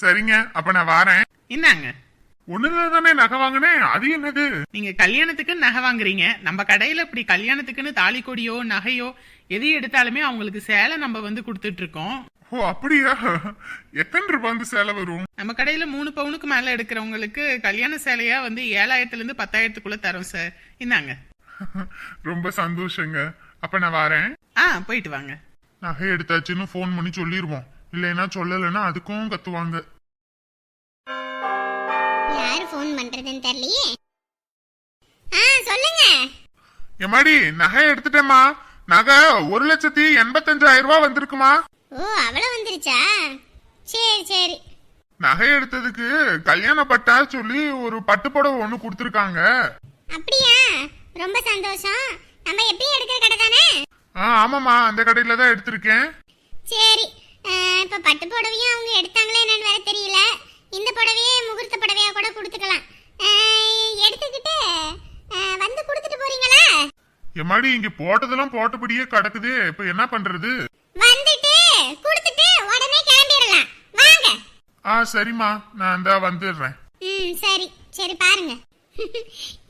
சரிங்க அப்ப நான் வாரேன். இந்தாங்க. ஒண்ணுல தானே நகை வாங்கினேன் அது என்னது? நீங்க கல்யாணத்துக்கு நகை வாங்குறீங்க. நம்ம கடையில இப்படி கல்யாணத்துக்குன்னு தாலி கொடியோ நகையோ எது எடுத்தாலுமே அவங்களுக்கு சேலை நம்ம வந்து கொடுத்துட்டு இருக்கோம் ஓ அப்படியா? எத்தனை ரூபாய் வந்து சேலை வரும்? நம்ம கடையில மூணு பவுனுக்கு மேல எடுக்கிறவங்களுக்கு கல்யாண சேலையா வந்து ஏழாயிரத்துல இருந்து பத்தாயிரத்துக்குள்ள தரோம் சார். இந்தாங்க. ரொம்ப சந்தோஷங்க. அப்ப நான் வாரேன். ஆ போயிட்டு வாங்க. நகை எடுத்தாச்சுன்னு ஃபோன் பண்ணி சொல்லிடுவோம் இல்லைன்னா சொல்லலைன்னா அதுக்கும் கத்துவாங்க. யாரு ஃபோன் பண்றதுன்னு தெரியலையே? ஆ சொல்லுங்க. எம்மாடி நகை எடுத்துட்டேம்மா. நகை ஒரு லட்சத்தி எண்பத்தஞ்சாயிரம் ரூபாய் வந்திருக்குமா? ஓ அவ்வளவு வந்துருச்சா? சரி சரி. நகை எடுத்ததுக்கு கல்யாண பட்டா சொல்லி ஒரு பட்டு புடவை ஒண்ணு கொடுத்துருக்காங்க. அப்படியா? ரொம்ப சந்தோஷம். நம்ம எப்பயும் எடுக்கிற கடை தானே? ஆ ஆமாம்மா. அந்த கடையில தான் எடுத்திருக்கேன். சரி. இப்ப பட்டு புடவையும் அவங்க எடுத்தாங்களே என்னன்னு வேற தெரியல. இந்த புடவையே முகூர்த்த புடவையா கூட கொடுத்துக்கலாம். எடுத்துக்கிட்டு வந்து கொடுத்துட்டு போறீங்களா? எம்மாடி இங்க போட்டதெல்லாம் போட்டபடியே கிடக்குது. இப்ப என்ன பண்றது? வந்துட்டு கொடுத்துட்டு உடனே கிளம்பிடலாம். வாங்க. ஆ சரிம்மா. நான் இந்த வந்துடுறேன். ம் சரி. சரி பாருங்க.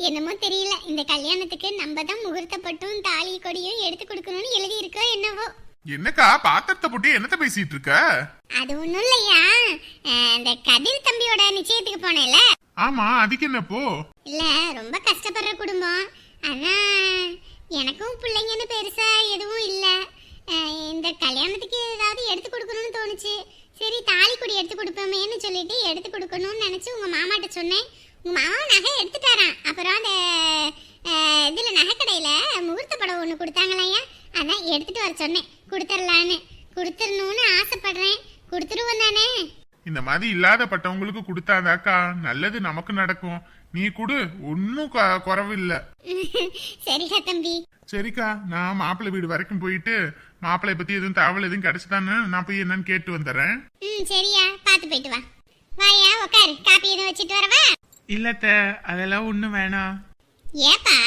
என்னமோ தெரியல. இந்த கல்யாணத்துக்கு நம்ம தான் முகூர்த்த பட்டும் தாலி கொடியும் எடுத்து கொடுக்கணும்னு எழுதி இருக்கோ என்னவோ. என்னக்கா பாத்திரத்தை போட்டு என்னத்த பேசிட்டு இருக்க? அது ஒண்ணும் இல்லையா? இந்த கதிர் தம்பியோட நிச்சயத்துக்கு போனேல ஆமா அதுக்கு என்னப்போ இல்ல ரொம்ப கஷ்டப்படுற குடும்பம். ஆனா எனக்கும் பிள்ளைங்கன்னு பெருசா எதுவும் இல்ல. இந்த கல்யாணத்துக்கு ஏதாவது எடுத்து கொடுக்கணும்னு தோணுச்சு. சரி தாலி கொடி எடுத்து கொடுப்போமேன்னு சொல்லிட்டு எடுத்து கொடுக்கணும்னு நினைச்சு உங்க மாமாட்ட சொன்னேன். உங்க மாமா நகை எடுத்துட்டாராம். அப்புறம் அந்த இதுல நகைக்கடையில முகூர்த்த படம் ஒண்ணு கொடுத்தாங்களையா அதான் எடுத்துட்டு வர சொன்னேன். கொடுத்துடலான்னு கொடுத்துடணும்னு ஆசைப்படுறேன். கொடுத்துருவோம் தானே? இந்த மாதிரி இல்லாத பட்டவங்களுக்கு கொடுத்தாதாக்கா. நல்லது நமக்கு நடக்கும். நீ கொடு. ஒன்னும் குறவு இல்ல சரிடா தம்பி. சரிக்கா. நான் மாப்பிள்ளை வீடு வரைக்கும் போயிட்டு மாப்பிள்ளை பத்தி எதுவும் தகவல் எதுவும் கிடைச்சதான்னு நான் போய் என்னன்னு கேட்டு வந்துடுறேன். ம் சரியா. பார்த்து போயிட்டு வா. வாயா உட்காரு காப்பி எதுவும் வச்சுட்டு வரவா? இல்லத்த அதெல்லாம் ஒண்ணும் வேணாம். ஏப்பா?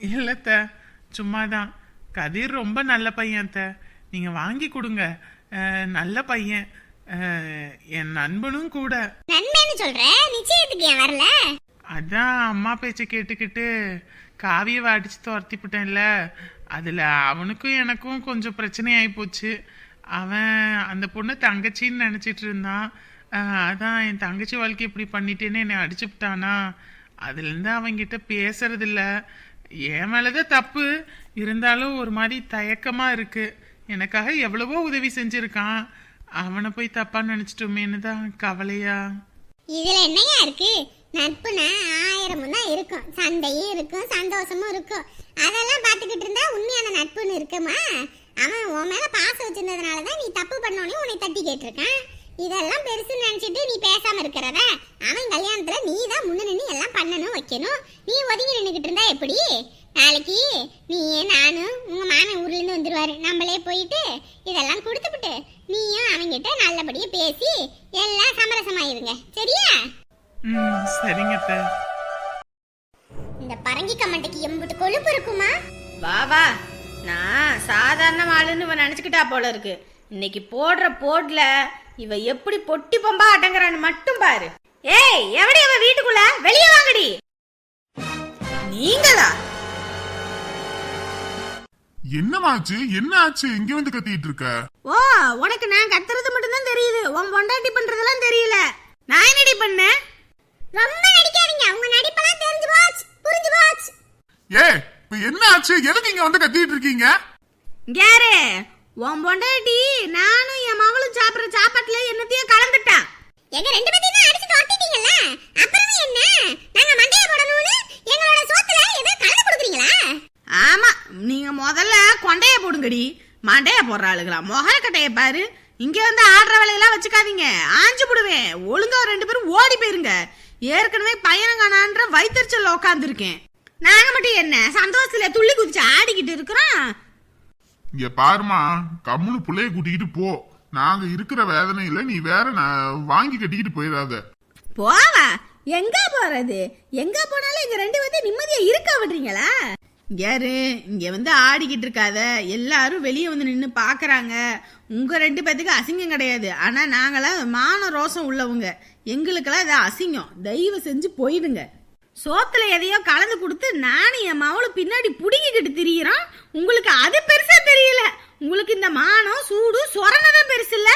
இல்லத்த சும்மாதான். கதிர் ரொம்ப நல்ல பையன் அத்த. நீங்க வாங்கி கொடுங்க. நல்ல பையன். என் நண்பனும் கூட. நன்மைன்னு சொல்ற? நிச்சயத்துக்கு ஏன் வரல? அதான் அம்மா பேச்சை கேட்டுக்கிட்டு காவியவை அடிச்சு துரத்திவிட்டேன்ல அதில் அவனுக்கும் எனக்கும் கொஞ்சம் பிரச்சனை ஆகிப்போச்சு அவன் அந்த பொண்ணு தங்கச்சின்னு நினச்சிட்டு இருந்தான். அதான் என் தங்கச்சி வாழ்க்கை இப்படி பண்ணிட்டேன்னு என்னை அடிச்சுவிட்டானா அதுலேருந்து அவன்கிட்ட பேசுறதில்ல. என் மேலதான் தப்பு. இருந்தாலும் ஒரு மாதிரி தயக்கமாக இருக்கு. எனக்காக எவ்வளவோ உதவி செஞ்சுருக்கான். அவனை போய் தப்பா நினைச்சிட்டோமேனு தான் கவலையா? இதுல என்னையா இருக்கு? நட்புனா ஆயிரமும் தான் இருக்கும். சண்டையும் இருக்கும் சந்தோஷமும் இருக்கும். அதெல்லாம் பார்த்துக்கிட்டு இருந்தா உண்மையான நட்புன்னு இருக்குமா? அவன் உன் மேல பாசம் வச்சிருந்ததுனால தான் நீ தப்பு பண்ணோன்னே உன்னை தட்டி கேட்டிருக்கான். இதெல்லாம் பெருசு நினைச்சிட்டு நீ பேசாம இருக்கிறத. அவன் கல்யாணத்துல நீ தான் முன்ன நின்று எல்லாம் பண்ணணும் வைக்கணும். நீ ஒதுங்கி நின்றுக்கிட்டு இருந்தா எப்படி? நாளைக்கு நீ நானும் உங்க மாமன் ஊர்ல இருந்து வந்துருவாரு. நம்மளே போயிட்டு இதெல்லாம் கொடுத்துப்புட்டு நீயும் அவங்கிட்ட நல்லபடியா பேசி எல்லாம் சமரசமாயிருங்க சரியா? ம் சரிங்க இந்த பரங்கி கமண்டைக்கு எம்புட்டு கொழுப்பு இருக்குமா? வா வா. நான் சாதாரண ஆளுன்னு நினச்சிக்கிட்டா போல இருக்கு. இன்னைக்கு போடுற போட்ல இவ எப்படி பொட்டி பொம்பா அடங்குறான்னு மட்டும் பாரு. ஏய் எவடி அவ வீட்டுக்குள்ள? வெளியே வாங்கடி. நீங்களா? என்னமாச்சு? என்ன ஆச்சு இங்க வந்து கத்திட்டு இருக்க ஓ உனக்கு நான் கத்துறது மட்டும்தான் தெரியுது. உன் பொண்டாட்டி பண்றதெல்லாம் தெரியல. நான் என்னடி பண்ணேன்? ரொம்ப நடிக்காதீங்க. உங்க நடிப்பெல்லாம் தெரிஞ்சு போச்சு. புரிஞ்சு போச்சு. ஏ இப்ப என்ன ஆச்சு எதுக்கு இங்க வந்து கத்திட்டு இருக்கீங்க கேரு உன் பொண்டாட்டி நானும் என் மகளும் சாப்பிடுற சாப்பாட்டுல என்னத்தையும் கலந்துட்டான். எங்க ரெண்டு பேத்தையும் தான் அடிச்சு தொட்டிட்டீங்கல்ல அப்புறம் என்ன? நாங்க மண்டைய போடணும்னு எங்களோட சோத்துல ஏதோ கலந்து கொடுக்குறீங்களா? ஆமா நீங்க முதல்ல கொண்டைய போடுங்கடி. மண்டைய போடுற ஆளுங்களா முகர கட்டைய பாரு. இங்க வந்து ஆடுற வேலையெல்லாம் வச்சுக்காதீங்க. ஆஞ்சு போடுவேன். ஒழுங்கா ரெண்டு பேரும் ஓடி போயிருங்க. ஏற்கனவே பையனங்கானான்ற வயிற்றுச்சல்ல உட்காந்துருக்கேன் நாங்க மட்டும் என்ன சந்தோஷத்துல துள்ளி குதிச்சு ஆடிக்கிட்டு இருக்கிறோம்? இங்க பாருமா கம்முனு புள்ளைய கூட்டிக்கிட்டு போ. நாங்க இருக்கிற வேதனையில நீ வேற நான் வாங்கி கட்டிக்கிட்டு போயிடாத. போவா? எங்க போறது? எங்க போனாலும் இங்க ரெண்டு பேர்த்தையும் நிம்மதியா இருக்க விடுறீங்களா? யாரு இங்க வந்து ஆடிக்கிட்டு இருக்காத. எல்லாரும் வெளியே வந்து நின்று பாக்குறாங்க. உங்க ரெண்டு பேத்துக்கு அசிங்கம் கிடையாது. ஆனா நாங்களாம் மான ரோசம் உள்ளவங்க. எங்களுக்கெல்லாம் இது அசிங்கம். தயவு செஞ்சு போயிடுங்க. சோத்துல எதையோ கலந்து கொடுத்து நானும் என் மவளும் பின்னாடி புடுங்கிக்கிட்டு திரியிறோம். உங்களுக்கு அது பெருசா தெரியல. உங்களுக்கு இந்த மானம் சூடு சொரணதான் பெருசு இல்ல?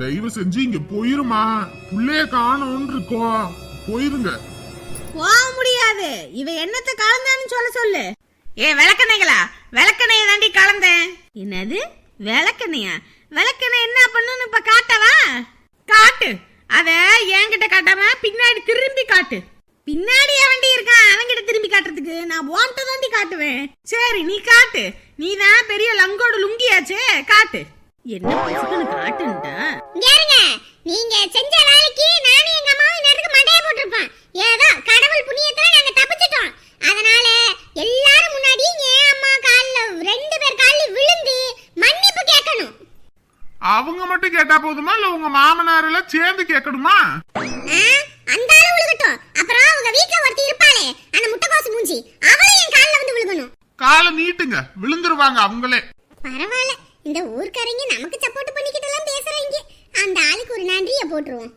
தயவு செஞ்சு இங்க போயிருமா? புள்ளைய காணோன்னு இருக்கோம் போயிருங்க. போக முடியாது. இவ என்னத்த கலந்தான்னு சொல்ல சொல்லு. ஏ விளக்கணைகளா விளக்கணைய தாண்டி கலந்தேன். என்னது? விளக்கணையா விளக்கெண்ணெய் என்ன பண்ணுன்னு இப்ப காட்டவா? காட்டு. அத என்கிட்ட காட்டாம பின்னாடி திரும்பி காட்டு. பின்னாடி அவன்டி இருக்கான். அவன்கிட்ட திரும்பி காட்டுறதுக்கு நான் ஓன்ட்ட தாண்டி காட்டுவேன். சரி நீ காட்டு. நீ தான் பெரிய லங்கோட லுங்கியாச்சே. காட்டு. என்ன பசுக்குன்னு காட்டுன்ட்டா? இருங்க நீங்க செஞ்ச வேலைக்கு நானும் எங்க அம்மாவும் நேரத்துக்கு மண்டைய போட்டிருப்போம். ஏதோ கடவுள் புண்ணியத்துல நாங்க தப்பிச்சிட்டோம். அதனால எல்லாரும் முன்னாடி என் அம்மா கால்ல ரெண்டு பேர் கால்ல விழுந்து மன்னிப்பு கேட்கணும். அவங்க மட்டும் கேட்டா போதுமா? இல்ல உங்க மாமனார் எல்லாம் சேர்ந்து கேட்கணுமா? அந்த ஆளு விழுகட்டும் அப்புறம் உங்க வீட்ல ஒருத்தி இருப்பாளே அந்த முட்டைக்கோசு மூஞ்சி அவளும் என் கால்ல வந்து விழுகணும் காலை நீட்டுங்க. விழுந்துருவாங்க அவங்களே. பரவாயில்ல. இந்த ஊர்க்காரங்க நமக்கு சப்போர்ட் பண்ணிக்கிட்டு எல்லாம் பேசுறாங்க. அந்த ஆளுக்கு ஒரு நன்றியை போட்டுருவோம்.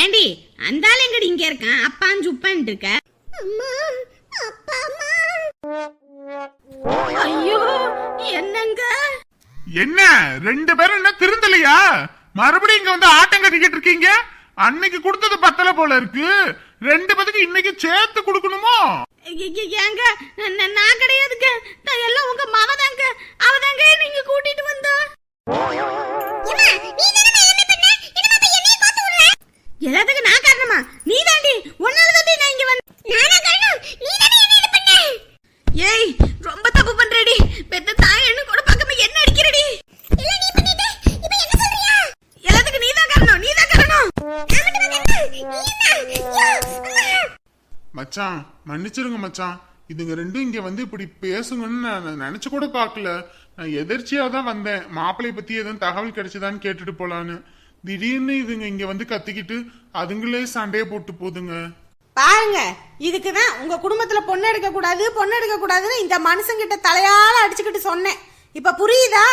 ஏண்டி அந்த ஆள் எங்கடி இங்க இருக்கான்? அப்பான் சுப்பான் இருக்க. அம்மா அப்பா அம்மா! ஐயோ என்னங்க? என்ன? ரெண்டு பேரும் என்ன திருந்தலையா? மறுபடியும் இங்க வந்து ஆட்டம் கட்டிக்கிட்டு இருக்கீங்க? அன்னைக்கு கொடுத்தது பத்தல போல இருக்கு. ரெண்டு பேத்துக்கு இன்னைக்கு சேர்த்து கொடுக்கணுமோ? ஏங்க நான் கிடையாது. மன்னிச்சிருங்க மச்சான். இதுங்க ரெண்டும் இங்க வந்து இப்படி பேசுங்கன்னு நான் நினைச்சு கூட பார்க்கல நான் எதிர்ச்சியா தான் வந்தேன். மாப்பிள்ளை பத்தி எதுவும் தகவல் கிடைச்சதான்னு கேட்டுட்டு போலான்னு. திடீர்னு இதுங்க இங்க வந்து கத்திக்கிட்டு அதுங்களே சண்டையை போட்டு போதுங்க. பாருங்க இதுக்கு தான் உங்க குடும்பத்துல பொண்ணு எடுக்க கூடாது பொண்ணு எடுக்க கூடாதுன்னு இந்த மனுஷங்கிட்ட தலையால அடிச்சுக்கிட்டு சொன்னேன். இப்ப புரியுதா?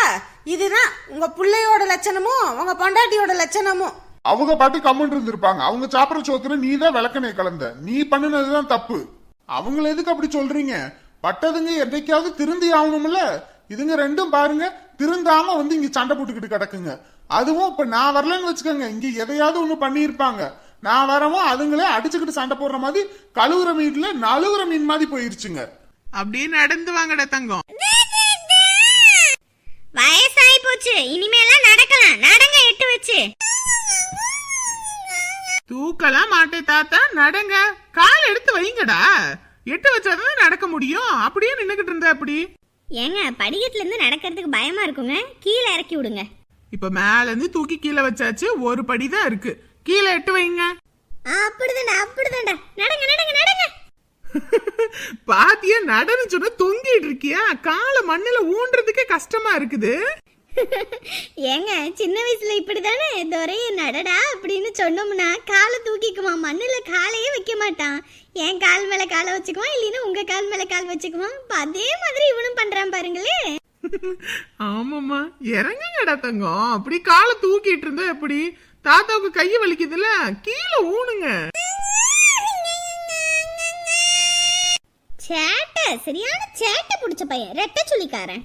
இதுதான் உங்க பிள்ளையோட லட்சணமும் உங்க பொண்டாட்டியோட லட்சணமும். அவங்க பாட்டு கம்மன் இருந்திருப்பாங்க. அவங்க சாப்பிட்ற சோத்துல நீ தான் விளக்கணை கலந்த. நீ பண்ணுனதுதான் தப்பு. அவங்கள எதுக்கு அப்படி சொல்றீங்க? பட்டதுங்க என்னைக்காவது திருந்தி ஆகணும்ல? இதுங்க ரெண்டும் பாருங்க திருந்தாம வந்து இங்க சண்டை போட்டுக்கிட்டு கிடக்குங்க. அதுவும் இப்ப நான் வரலன்னு வச்சுக்கோங்க இங்க எதையாவது ஒண்ணு பண்ணியிருப்பாங்க. நான் வரவும் அதுங்களே அடிச்சுக்கிட்டு சண்டை போடுற மாதிரி கழுவுற மீன்ல நழுவுற மீன் மாதிரி போயிருச்சுங்க. அப்படியே நடந்து வாங்கடா தங்கம். வயசாயி போச்சு. இனிமேலாம் நடக்கலாம். நடங்க எட்டு வச்சு. தூக்கலாம் மாட்டே தாத்தா. நடங்க. கால் எடுத்து வைங்கடா. எட்டு வச்சாதான் நடக்க முடியும். அப்படியே நின்னுகிட்டு இருந்தா அப்படி ஏங்க படிக்கட்டுல இருந்து நடக்கிறதுக்கு பயமா இருக்குங்க. கீழே இறக்கி விடுங்க. இப்ப மேல இருந்து தூக்கி கீழே வச்சாச்சு. ஒரு படிதான் இருக்கு. கீழே எட்டு வைங்க. அப்படிதான்டா அப்படிதான்டா. நடங்க நடங்க நடங்க. பாத்தியா நடன்னு சொன்னா தொங்கிட்டு இருக்கியா? காலை மண்ணுல ஊன்றதுக்கே கஷ்டமா இருக்குது. ஏங்க சின்ன வயசுல இப்படிதானே? துரைய நடடா அப்படின்னு சொன்னோம்னா காலை தூக்கிக்குவான் மண்ணுல காலையே வைக்க மாட்டான். என் கால் மேல காலை வச்சுக்குவான் இல்லைன்னா உங்க கால் மேல கால் வச்சுக்குவான். அதே மாதிரி இவனும் பண்றான் பாருங்களே. ஆமாமா இறங்குங்கடா தங்கம். அப்படி காலை தூக்கிட்டு இருந்தா எப்படி? தாத்தாவுக்கு கை வலிக்குதுல கீழே ஊனுங்க. சேட்டை சரியான சேட்டை பிடிச்ச பையன் ரெட்டை சொல்லிக்காரன்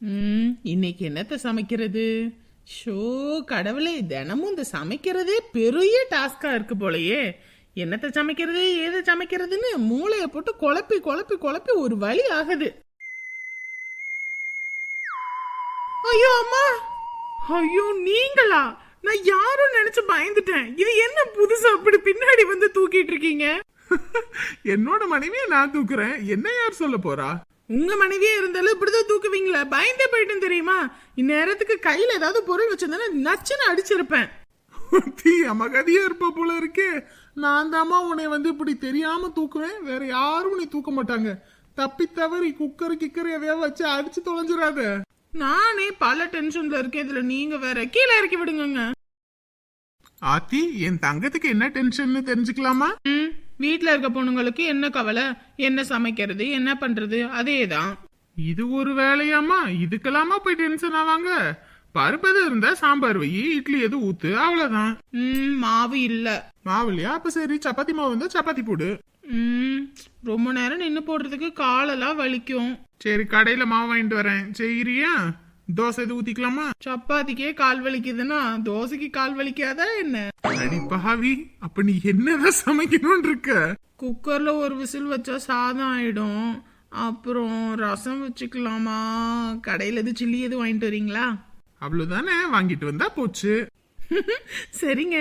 ம் இன்னைக்கு என்னத்த சமைக்கிறது? ஷோ கடவுளே தினமும் இந்த சமைக்கிறதே பெரிய டாஸ்கா இருக்கு போலயே. என்னத்த சமைக்கிறது ஏதை சமைக்கிறதுன்னு மூளைய போட்டு குழப்பி குழப்பி குழப்பி ஒரு வழி ஆகுது. ஐயோ அம்மா! ஐயோ நீங்களா? நான் யாரும் நினைச்சு பயந்துட்டேன். இது என்ன புதுசா அப்படி பின்னாடி வந்து தூக்கிட்டு இருக்கீங்க? என்னோட மனைவியை நான் தூக்குறேன். என்ன யார் சொல்ல போறா? உங்க மனைவியே இருந்தாலும் இப்படிதான் தூக்குவீங்களா? பயந்தே போயிட்டேன் தெரியுமா? இந்நேரத்துக்கு கையில ஏதாவது பொருள் வச்சிருந்தேன்னா நச்சுன்னு அடிச்சிருப்பேன். தீ அமகதியா இருப்ப போல இருக்கே. நான் தாமா உன்னை வந்து இப்படி தெரியாம தூக்குவேன். வேற யாரும் உன்னை தூக்க மாட்டாங்க. தப்பி தவறி குக்கர் கிக்கர் எதையாவது வச்சு அடிச்சு தொலைஞ்சிடாத. நானே பல டென்ஷன்ல இருக்கேன். இதுல நீங்க வேற கீழே இறக்கி விடுங்கங்க. ஆத்தி என் தங்கத்துக்கு என்ன டென்ஷன் தெரிஞ்சுக்கலாமா? வீட்டில் இருக்க பொண்ணுங்களுக்கு என்ன கவலை? என்ன சமைக்கிறது? என்ன பண்றது? அதே தான் இது ஒரு வேலையாமா இதுக்கெல்லாமா போய் டென்ஷன் ஆவாங்க. பருப்பு எதுவும் இருந்தா சாம்பார் வை. இட்லி எது ஊத்து. அவ்வளவுதான். ம் மாவு இல்லை. மாவு இல்லையா? அப்ப சரி. சப்பாத்தி மாவு இருந்தா சப்பாத்தி போடு. ம் ரொம்ப நேரம் நின்று போடுறதுக்கு காலெல்லாம் வலிக்கும். சரி கடையில மாவு வாங்கிட்டு வரேன். செய்யறியா? தோசை எது ஊத்திக்கலாமா? சப்பாத்திக்கே கால் வலிக்குதுன்னா தோசைக்கு கால் வலிக்காதா என்ன? அடி பாவி அப்ப நீ என்னதான் சமைக்கணும்னு இருக்க குக்கர்ல ஒரு விசில் வச்சா சாதம் ஆயிடும். அப்புறம் ரசம் வச்சுக்கலாமா? கடையில் எது சில்லி எது வாங்கிட்டு வரீங்களா? அவ்வளவுதானே வாங்கிட்டு வந்தா போச்சு. சரிங்க.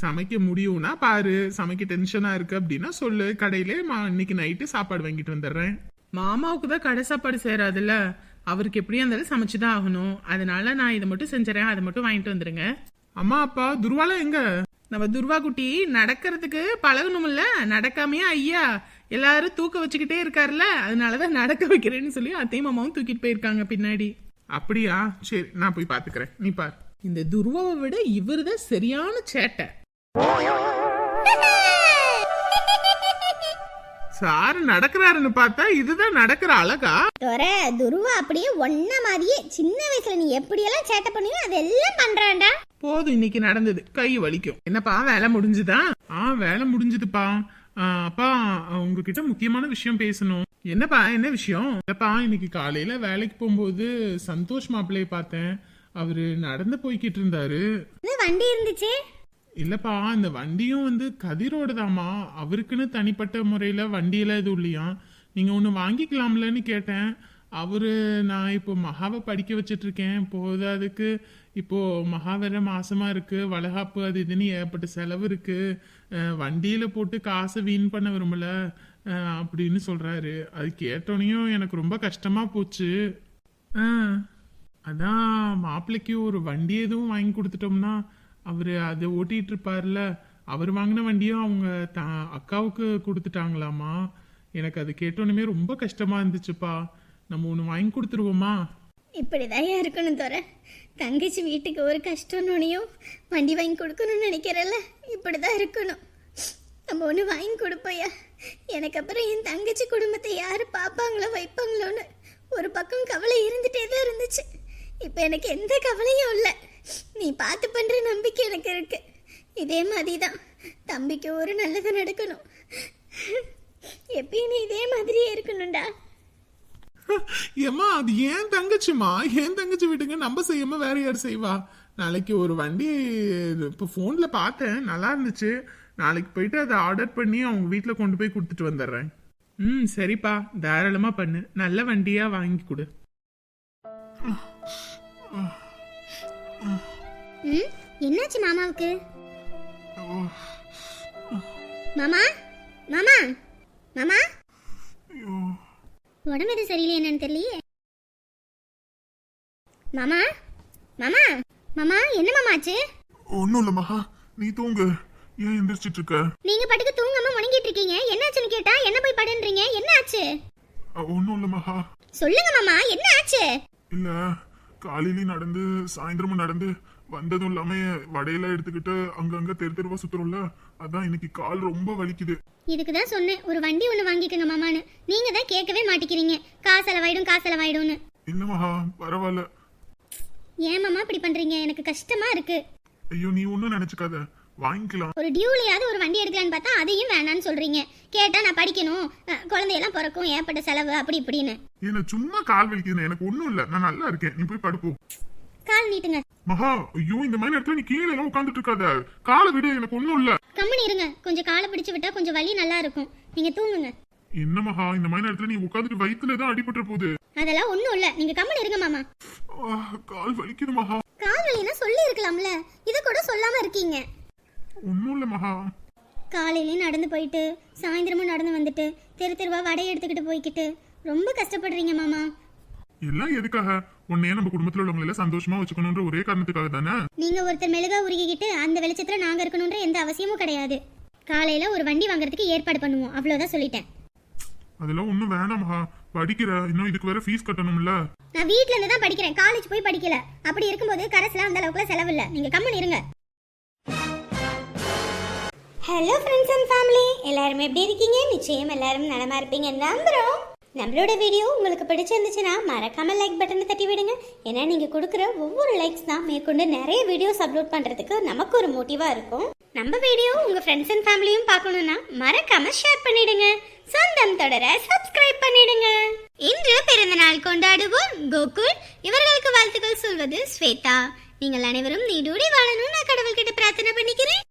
சமைக்க முடியும்னா பாரு சமைக்க டென்ஷனா இருக்கு அப்படின்னா சொல்லு. கடையிலே இன்னைக்கு நைட்டு சாப்பாடு வாங்கிட்டு வந்துடுறேன். மாமாவுக்கு தான் கடை சாப்பாடு சேராதுல்ல. அவருக்கு எப்படியா இருந்தாலும் சமைச்சு தான் ஆகணும். அதனால நான் இதை மட்டும் செஞ்சுறேன். அதை மட்டும் வாங்கிட்டு வந்துருங்க. அம்மா அப்பா துருவால எங்க? நம்ம துர்வா குட்டி நடக்கிறதுக்கு பழகணும்ல நடக்காமையா ஐயா? எல்லாரும் தூக்க வச்சுக்கிட்டே இருக்காருல்ல? அதனாலதான் நடக்க வைக்கிறேன்னு சொல்லி அத்தையும் மாமாவும் தூக்கிட்டு போயிருக்காங்க பின்னாடி. அப்படியா? சரி நான் போய் பாத்துக்கிறேன். நீ பார். இந்த துருவாவை விட இவரு தான் சரியான சேட்டை. சாரு நடக்கிறாருன்னு பார்த்தா இதுதான் நடக்கிற அழகா. தோர துருவா அப்படியே ஒன்ன மாதிரியே சின்ன வயசுல நீ எப்படியெல்லாம் சேட்டை பண்ணியோ அதெல்லாம் பண்றான்டா. போதும் இன்னைக்கு நடந்தது. கை வலிக்கும். என்னப்பா வேலை முடிஞ்சுதா? ஆ வேலை முடிஞ்சதுப்பா. அப்பா உங்ககிட்ட முக்கியமான விஷயம் பேசணும். என்னப்பா என்ன விஷயம்? இல்லப்பா இன்னைக்கு காலையில வேலைக்கு போகும்போது சந்தோஷ் மாப்பிள்ளைய பார்த்தேன். அவரு நடந்து போய்கிட்டு இருந்தாரு. வண்டி இருந்துச்சு. இல்லைப்பா இந்த வண்டியும் வந்து கதிரோடதாமா அவருக்குன்னு தனிப்பட்ட முறையில் வண்டியெல்லாம் எதுவும் இல்லையா? நீங்கள் ஒன்று வாங்கிக்கலாம்லன்னு கேட்டேன். அவர் நான் இப்போ மகாவை படிக்க வச்சிட்ருக்கேன். இருக்கேன் அதுக்கு இப்போ மகா வேற இருக்குது வளகாப்பு அது இதுன்னு ஏகப்பட்ட செலவு இருக்குது வண்டியில் போட்டு காசை வீண் பண்ண விரும்பல. அப்படின்னு சொல்கிறாரு அது கேட்டோனையும் எனக்கு ரொம்ப கஷ்டமாக போச்சு. ஆஹ் அதான் மாப்பிள்ளைக்கு ஒரு வண்டி எதுவும் வாங்கி கொடுத்துட்டோம்னா அவர் அதை ஓட்டிகிட்டு இருப்பார்ல அவர் வாங்கின வண்டியும் அவங்க த அக்காவுக்கு கொடுத்துட்டாங்களாமா எனக்கு அது கேட்டோன்னுமே ரொம்ப கஷ்டமாக இருந்துச்சுப்பா. நம்ம ஒன்று வாங்கி கொடுத்துருவோமா? இப்படிதான் இருக்கணும் தோற. தங்கச்சி வீட்டுக்கு ஒரு கஷ்டம்னுனையும் வண்டி வாங்கி கொடுக்கணும்னு நினைக்கிறல்ல. இப்படிதான் இருக்கணும். நம்ம ஒன்று வாங்கி கொடுப்போயா எனக்கு அப்புறம் என் தங்கச்சி குடும்பத்தை யார் பார்ப்பாங்களோ வைப்பாங்களோன்னு ஒரு பக்கம் கவலை இருந்துட்டே தான் இருந்துச்சு. இப்போ எனக்கு எந்த கவலையும் இல்லை. நீ பார்த்து பண்ணுற நம்பிக்கை எனக்கு இருக்கு. இதே மாதிரி தான் தம்பிக்கு ஒரு நல்லது நடக்கணும். எப்பயும் நீ இதே மாதிரியே இருக்கணும்டா. ஏம்மா அது ஏன் தங்கச்சிமா ஏன் தங்கச்சி வீட்டுங்க நம்ம செய்யாம வேற யார் செய்வா? நாளைக்கு ஒரு வண்டி இப்போ ஃபோனில் பார்த்தேன். நல்லா இருந்துச்சு. நாளைக்கு போயிட்டு அதை ஆர்டர் பண்ணி அவங்க வீட்டில் கொண்டு போய் கொடுத்துட்டு வந்துடுறேன். ம் சரிப்பா. தாராளமாக பண்ணு. நல்ல வண்டியா வாங்கி கொடு. ம் என்னாச்சு மாமாவுக்கு? மாமா மாமா மாமா. உடம்பு எதுவும் சரியில்லை என்னன்னு தெரியலையே. மாமா மாமா மாமா என்ன மாமா ஆச்சு? ஒன்றும் இல்லை மகா நீ தூங்கு. ஏன் எந்திரிச்சிட்டு இருக்க? நீங்க பாட்டுக்கு தூங்காம முணங்கிட்டு இருக்கீங்க. என்னாச்சுன்னு கேட்டா என்ன போய் படுன்றீங்க? என்ன ஆச்சு? ஒன்றும் இல்லை மகா. சொல்லுங்க மாமா என்ன ஆச்சு? இல்ல காலையிலயும் நடந்து சாயந்தரமும் நடந்து வந்ததும் இல்லாம வடையெல்லாம் எடுத்துக்கிட்டு அங்கங்க தெரு தெருவா சுத்துறோம்ல அதான் இன்னைக்கு கால் ரொம்ப வலிக்குது. இதுக்கு தான் சொன்னேன் ஒரு வண்டி ஒன்று வாங்கிக்கோங்க மாமான்னு. நீங்க தான் கேட்கவே மாட்டேங்கிறீங்க. காசு செலவாயிடும் காசு செலவாயிடும்னு. இல்ல மகா பரவாயில்ல. ஏன் மாமா இப்படி பண்றீங்க? எனக்கு கஷ்டமா இருக்கு. ஐயோ நீ ஒன்னும் நினைச்சுக்காத. வாங்கிக்கலாம். ஒரு டியூலையாவது ஒரு வண்டி எடுக்கலான்னு பார்த்தா அதையும் வேணான்னு சொல்றீங்க. கேட்டா நான் படிக்கணும். குழந்தையெல்லாம் பிறக்கும். ஏற்பட்ட செலவு அப்படி இப்படின்னு. என்ன சும்மா கால் வலிக்குது எனக்கு ஒண்ணும் இல்ல. நான் நல்லா இருக்கேன். நீ போய் படுப்போ. கால் நீட்டுங்க. மகா ஐயோ இந்த மாதிரி இடத்துல நீ கீழே எல்லாம் உட்காந்துட்டு இருக்காத. காலை விடு எனக்கு ஒண்ணும் இல்ல. கம்மனி இருங்க. கொஞ்சம் காலை பிடிச்சு விட்டா கொஞ்சம் வலி நல்லா இருக்கும். நீங்க தூங்குங்க. என்ன மகா இந்த மாதிரி இடத்துல நீ உட்காந்துட்டு வயித்துல தான் அடிபட்டுற போகுது அதெல்லாம் ஒண்ணும் இல்ல. நீங்க கம்மனி இருங்க மாமா. கால் வலிக்குது மகா. கால் வலினா சொல்லி இருக்கலாம்ல இதை கூட சொல்லாம இருக்கீங்க. ஒண்ணும் இல்ல மகா. காலையிலயும் நடந்து போயிட்டு சாயந்தரமும் நடந்து வந்துட்டு தெரு தெருவா வடை எடுத்துக்கிட்டு போய்க்கிட்டு ரொம்ப கஷ்டப்படுறீங்க மாமா. எல்லாம் எதுக்காக? உன்னையே நம்ம குடும்பத்துல உள்ளவங்க எல்லாம் சந்தோஷமா வச்சுக்கணும்ன்ற ஒரே காரணத்துக்காக தானே? நீங்க ஒருத்தர் மெழுகா உருகிக்கிட்டு அந்த வெளிச்சத்துல நாங்க இருக்கணும்ன்ற எந்த அவசியமும் கிடையாது. காலையில ஒரு வண்டி வாங்குறதுக்கு ஏற்பாடு பண்ணுவோம். அவ்வளவுதான் சொல்லிட்டேன். அதெல்லாம் ஒண்ணும் வேணாம் படிக்கிற இன்னும் இதுக்கு வேற ஃபீஸ் கட்டணும்ல. நான் வீட்ல இருந்து தான் படிக்கிறேன். காலேஜ் போய் படிக்கல. அப்படி இருக்கும்போது கரஸ்ல அந்த அளவுக்குலாம் செலவு இல்ல நீங்க கம்மன் இருங்க. ஹலோ ஃப்ரெண்ட்ஸ் அண்ட் ஃபேமிலி எல்லாரும் எப்படி இருக்கீங்க? நிச்சயம் எல்லாரும் நலமா இருப்பீங்க நம்புறோம். நம்மளோட வீடியோ உங்களுக்கு பிடிச்சிருந்துச்சுன்னா மறக்காம லைக் பட்டனை தட்டி விடுங்க. ஏன்னா நீங்க கொடுக்குற ஒவ்வொரு லைக்ஸ் தான் மேற்கொண்டு நிறைய வீடியோஸ் அப்லோட் பண்றதுக்கு நமக்கு ஒரு மோட்டிவா இருக்கும். நம்ம வீடியோ உங்க ஃப்ரெண்ட்ஸ் அண்ட் ஃபேமிலியும் பார்க்கணும்னா மறக்காம ஷேர் பண்ணிடுங்க. சொந்தம் தொடர சப்ஸ்கிரைப் பண்ணிடுங்க. இன்று பிறந்த நாள் கொண்டாடுவோம் கோகுல். இவர்களுக்கு வாழ்த்துக்கள் சொல்வது ஸ்வேதா. நீங்கள் அனைவரும் நீடூடி வாழணும் நான் கடவுள்கிட்ட பிரார்த்தனை பண்ணிக்கிறேன்.